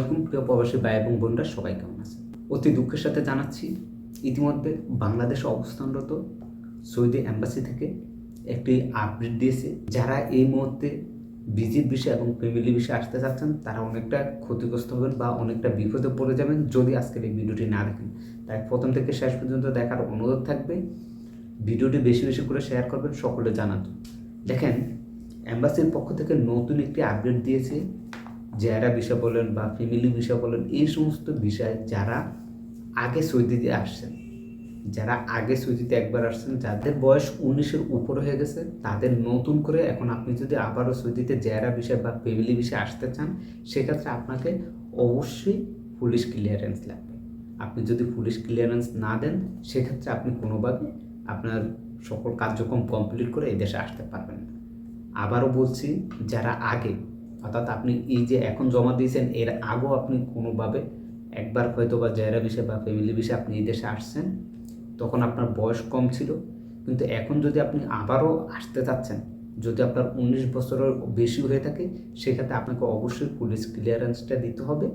আলাইকুম প্রিয় প্রবাসী ভাই এবং বোনরা সবাই কেমন আছে? অতি দুঃখের সাথে জানাচ্ছি, ইতিমধ্যে বাংলাদেশে অবস্থানরত সৌদি অ্যাম্বাসি থেকে একটি আপডেট দিয়েছে। যারা এই মুহূর্তে ভিজিট বিষয় এবং ফ্যামিলি বিষয়ে আসতে চাচ্ছেন, তারা অনেকটা ক্ষতিগ্রস্ত হবেন বা অনেকটা বিপদে পড়ে যাবেন যদি আজকের এই ভিডিওটি না দেখেন। তাই প্রথম থেকে শেষ পর্যন্ত দেখার অনুরোধ থাকবে, ভিডিওটি বেশি বেশি করে শেয়ার করবেন, সকলে জানান দেখেন অ্যাম্বাসির পক্ষ থেকে নতুন একটি আপডেট দিয়েছে যারা বিষয় বলেন বা ফ্যামিলি বিষয় বলেন এই সমস্ত বিষয় যারা আগে সৌদিতে আসছেন, যারা আগে সৌদিতে একবার আসছেন, যাদের বয়স উনিশের উপর হয়ে গেছে, তাদের নতুন করে এখন আপনি যদি আবারও সৌদিতে জেরা বিষয় বা ফ্যামিলি বিষয়ে আসতে চান, সেক্ষেত্রে আপনাকে অবশ্যই পুলিশ ক্লিয়ারেন্স লাগবে। আপনি যদি পুলিশ ক্লিয়ারেন্স না দেন, সেক্ষেত্রে আপনি কোনোভাবে আপনার সকল কার্যক্রম কমপ্লিট করে এই দেশে আসতে পারবেন না। আবারও বলছি, যারা আগে অর্থাৎ আপনি এই যে এখন জমা দিয়েছেন, এর আগেও আপনি কোনোভাবে একবার হয়তো বা জায়রা বিষয় বা ফ্যামিলি বিষয়ে আপনি এই দেশে আসছেন, তখন আপনার বয়স কম ছিল। কিন্তু এখন যদি আপনি আবারও আসতে চাচ্ছেন, যদি আপনার উনিশ বছরের বেশি হয়ে থাকে, সেক্ষেত্রে আপনাকে অবশ্যই পুলিশ ক্লিয়ারেন্সটা দিতে হবে।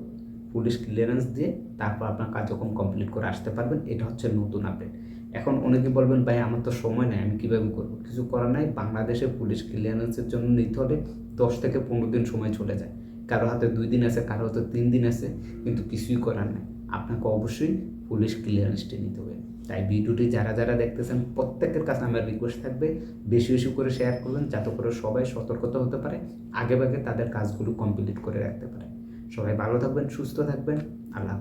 পুলিশ ক্লিয়ারেন্স দিয়ে তারপর আপনার কার্যক্রম কমপ্লিট করে আসতে পারবেন। এটা হচ্ছে নতুন আপডেট এখন অনেকে বলবেন, ভাই, আমার তো সময় নেই, আমি কীভাবে করব? কিছু করার নাই। বাংলাদেশে পুলিশ ক্লিয়ারেন্সের জন্য নিতে হলে দশ থেকে পনেরো দিন সময় চলে যায়। কারও হাতে দুই দিন আছে, কারও হাতে তিন দিন আছে, কিন্তু কিছুই করার নাই। আপনাকে অবশ্যই পুলিশ ক্লিয়ারেন্সটি নিতে হবে। তাই ভিডিওটি যারা যারা দেখতেছেন, প্রত্যেকের কাছে আমার রিকোয়েস্ট থাকবে, বেশি বেশি করে শেয়ার করবেন, যাতে করে সবাই সতর্কতা হতে পারে আগে ভাগে তাদের কাজগুলো কমপ্লিট করে রাখতে পারে। সবাই ভালো থাকবেন, সুস্থ থাকবেন। আল্লাহ